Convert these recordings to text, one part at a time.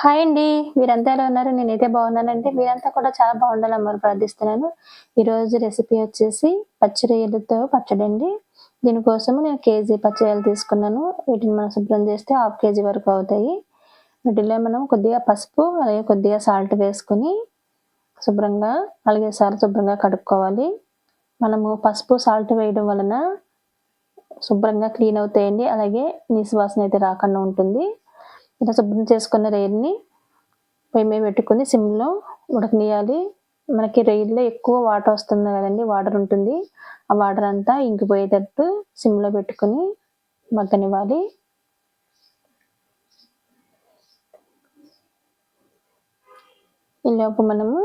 Hi అండి. మీరంతా ఎలా ఉన్నారు? నేనైతే బాగున్నానండి. మీరంతా కూడా చాలా బాగుండాలని మరి ప్రార్థిస్తున్నాను. ఈరోజు రెసిపీ వచ్చేసి పచ్చిరొయ్యలతో పచ్చడి అండి. దీనికోసం నేను కేజీ పచ్చిరొయ్యలు తీసుకున్నాను. వీటిని మనం శుభ్రం చేస్తే హాఫ్ కేజీ వరకు అవుతాయి. వీటిలో మనం కొద్దిగా పసుపు అలాగే కొద్దిగా సాల్ట్ వేసుకొని శుభ్రంగా అలాగే సార్లు శుభ్రంగా కడుక్కోవాలి. మనము పసుపు సాల్ట్ వేయడం వలన శుభ్రంగా క్లీన్ అవుతాయండి. అలాగే నీసు వాసన అయితే రాకుండా ఉంటుంది. ఇలా శుభ్రం చేసుకున్న రొయ్యల్ని పొయ్యి మీద పెట్టుకొని సిమ్లో ఉడకనియాలి మనకి రొయ్యల్లో ఎక్కువ వాటర్ వస్తుంది కదండి వాటర్ ఉంటుంది. ఆ వాటర్ అంతా ఇంకిపోయేటట్టు సిమ్లో పెట్టుకొని మగ్గనివ్వాలి. ఈలోపు మనము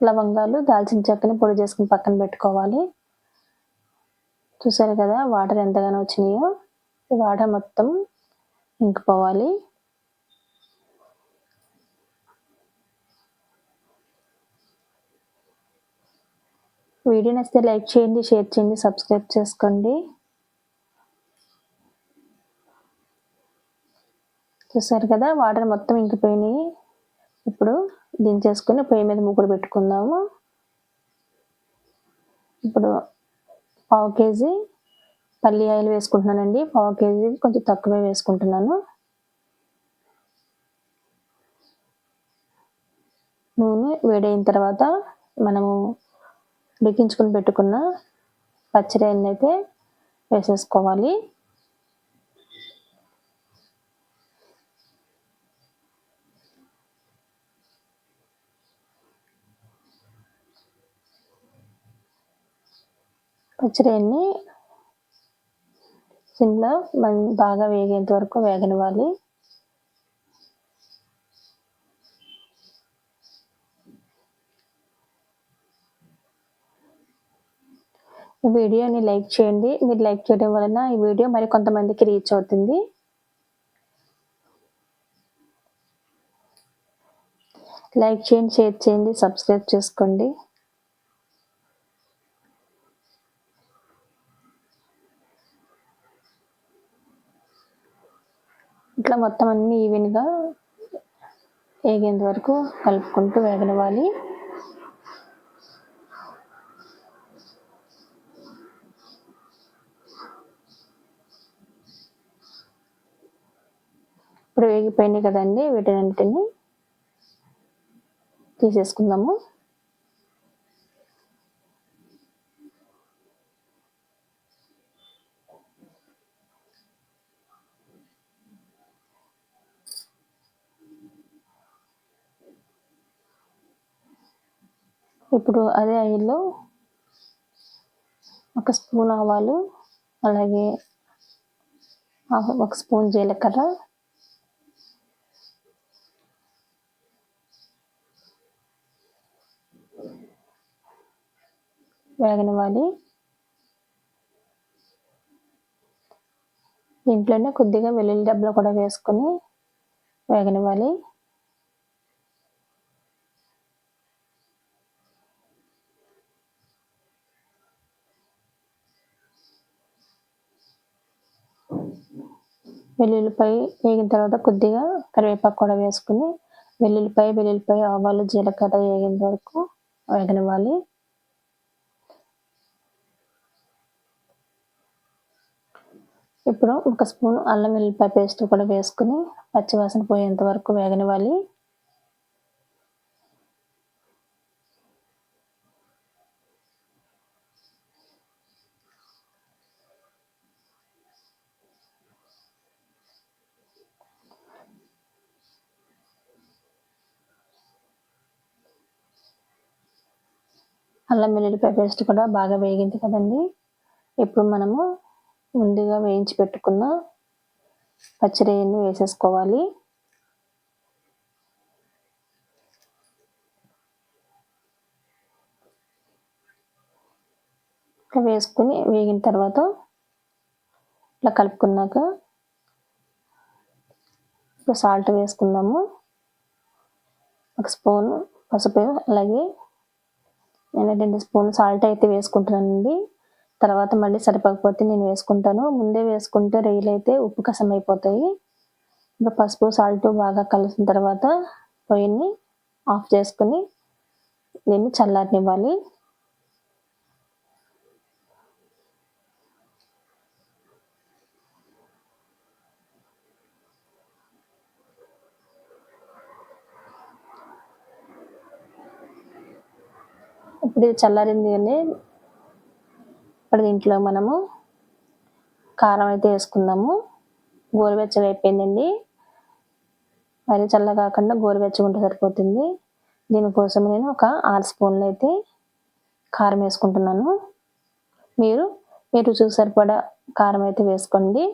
లవంగాలు దాల్చిన చెక్కని పొడి చేసుకుని పక్కన పెట్టుకోవాలి. చూసారు కదా వాటర్ ఎంతగానో వచ్చినాయో. ఈ వాటర్ మొత్తం ఇంకిపోవాలి. వీడియో నచ్చితే లైక్ చేయండి షేర్ చేయండి సబ్స్క్రైబ్ చేసుకోండి. చూసారు కదా వాటర్ మొత్తం ఇంకిపోయినాయి. ఇప్పుడు దించేసుకొని పొయ్యి మీద ముగ్గురు పెట్టుకుందాము. ఇప్పుడు పావు కేజీ పల్లి ఆయిల్ వేసుకుంటున్నానండి. పావు కేజీ కొంచెం తక్కువే వేసుకుంటున్నాను. నూనె వేడైన తర్వాత మనము ఉడికించుకుని పెట్టుకున్న పచ్చిరాయలను అయితే వేసేసుకోవాలి. పచ్చిరాయల్ని సిమ్లో బాగా వేగేంత వరకు వేగనివ్వాలి. ఈ వీడియోని లైక్ చేయండి. మీరు లైక్ చేయడం వలన ఈ వీడియో మరి కొంతమందికి రీచ్ అవుతుంది. లైక్ చేయండి షేర్ చేయండి సబ్స్క్రైబ్ చేసుకోండి. ఇట్లా మొత్తం అన్ని ఈవెన్గా వేగేంత వరకు కలుపుకుంటూ వేగనివ్వాలి ఇప్పుడు వేగిపోయినాయి కదండి వీటినన్నిటిని తీసేసుకుందాము. ఇప్పుడు అదే ఆయిల్లో ఒక స్పూన్ ఆవాలు అలాగే ఒక స్పూన్ జీలకర్ర. వేగనివ్వాలి. దీంట్లోనే కొద్దిగా వెల్లుల్లి డబ్బులు కూడా వేసుకొని వేగనివ్వాలి. వెల్లుల్లిపాయ వేగిన తర్వాత కొద్దిగా కరివేపాకు కూడా వేసుకుని వెల్లుల్లిపాయ వెల్లుల్లిపాయ ఆవాలు జీలకర్ర వేగిన వరకు వేగనివ్వాలి. ఇప్పుడు ఒక స్పూన్ అల్లం వెల్లుల్లిపాయ పేస్ట్ కూడా వేసుకుని పచ్చివాసన పోయేంత వరకు వేగనివ్వాలి. అల్లం వెల్లుల్లిపాయ పేస్ట్ కూడా బాగా వేగింది కదండి. ఇప్పుడు మనము ముందుగా వేయించి పెట్టుకున్న పచ్చిరేయన్ని వేసేసుకోవాలి. ఇట్లా వేసుకుని వేగిన తర్వాత ఇట్లా కలుపుకున్నాక ఇప్పుడు సాల్ట్ వేసుకుందాము. ఒక స్పూన్ పసుపు అలాగే నేను రెండు స్పూన్ సాల్ట్ అయితే వేసుకుంటున్నానండి. తర్వాత మళ్ళీ సరిపోకపోతే నేను వేసుకుంటాను. ముందే వేసుకుంటే రొయ్యలు అయితే ఉప్పు కసం అయిపోతాయి. ఇంకా పసుపు సాల్ట్ బాగా కలిసిన తర్వాత పొయ్యిని ఆఫ్ చేసుకుని దీన్ని చల్లారనివ్వాలి. ఇప్పుడు చల్లారింది అని ఇప్పుడు దీంట్లో మనము కారం అయితే వేసుకుందాము. గోరువెచ్చగా అయిపోయిందండి. మరి చల్ల కాకుండా గోరువెచ్చగా ఉంటే సరిపోతుంది. దీనికోసం నేను ఒక ఆరు స్పూన్లు అయితే కారం వేసుకుంటున్నాను. మీరు మీరు చూసి సరిపడా కారం అయితే వేసుకోండి.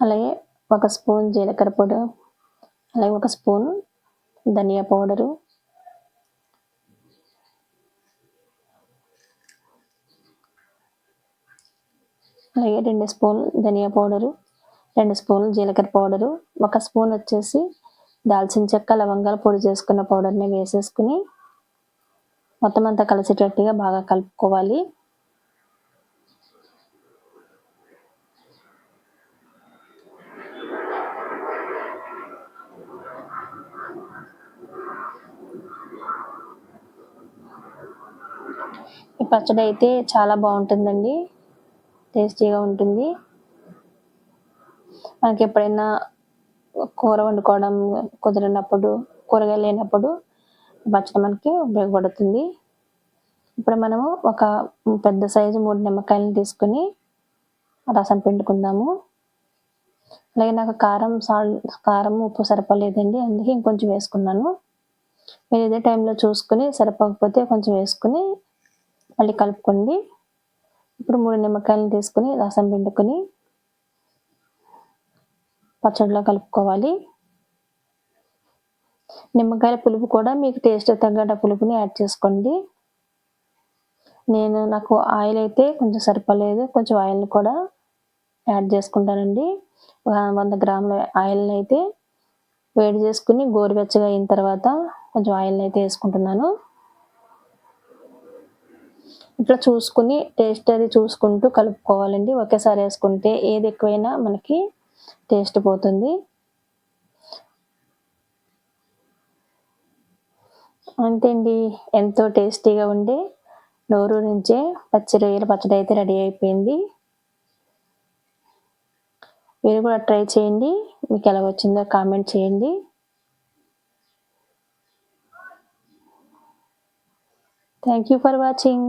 అలాగే ఒక స్పూన్ జీలకర్ర పొడి అలాగే ఒక స్పూన్ ధనియా పౌడరు. అలాగే రెండు స్పూన్ ధనియా పౌడరు రెండు స్పూన్లు జీలకర్ర పౌడరు ఒక స్పూన్ వచ్చేసి దాల్చిన చెక్క లవంగాలు పొడి చేసుకున్న పౌడర్ని వేసేసుకుని మొత్తం అంతా కలిసేటట్టుగా బాగా కలుపుకోవాలి ఈ పచ్చడి అయితే చాలా బాగుంటుందండి. టేస్టీగా ఉంటుంది. మనకి ఎప్పుడైనా కూర వండుకోవడం కుదిరినప్పుడు కూరగాయలు లేనప్పుడు పచ్చడి మనకి ఉపయోగపడుతుంది. ఇప్పుడు మనము ఒక పెద్ద సైజు మూడు నిమ్మకాయలను తీసుకుని రసం పిండుకుందాము. అలాగే నాకు కారం సాల్ట్ కారం ఉప్పు సరిపోలేదండి. అందుకే ఇంకొంచెం వేసుకున్నాను. మీరు ఇదే టైంలో చూసుకుని సరిపోకపోతే కొంచెం వేసుకుని మళ్ళీ కలుపుకోండి. ఇప్పుడు మూడు నిమ్మకాయలను తీసుకుని రసం పిండుకొని పచ్చడిలో కలుపుకోవాలి. నిమ్మకాయల పులుపు కూడా మీకు టేస్ట్ తగ్గట పులుపుని యాడ్ చేసుకోండి. నేను నాకు ఆయిల్ అయితే కొంచెం సరిపోలేదు కొంచెం ఆయిల్ని కూడా యాడ్ చేసుకుంటానండి. వంద గ్రాముల ఆయిల్ని అయితే వేడి చేసుకుని గోరువెచ్చగా అయిన తర్వాత కొంచెం ఆయిల్ని అయితే వేసుకుంటున్నాను. ఇట్లా చూసుకుని టేస్ట్ అది చూసుకుంటూ కలుపుకోవాలండి. ఒకేసారి వేసుకుంటే ఏది ఎక్కువైనా మనకి టేస్ట్ పోతుంది. అంతే అండి. ఎంతో టేస్టీగా ఉండే నోరు నుంచే పచ్చి రొయ్యల పచ్చడి అయితే రెడీ అయిపోయింది. మీరు కూడా ట్రై చేయండి. మీకు ఎలా వచ్చిందో కామెంట్ చేయండి. Thank you for watching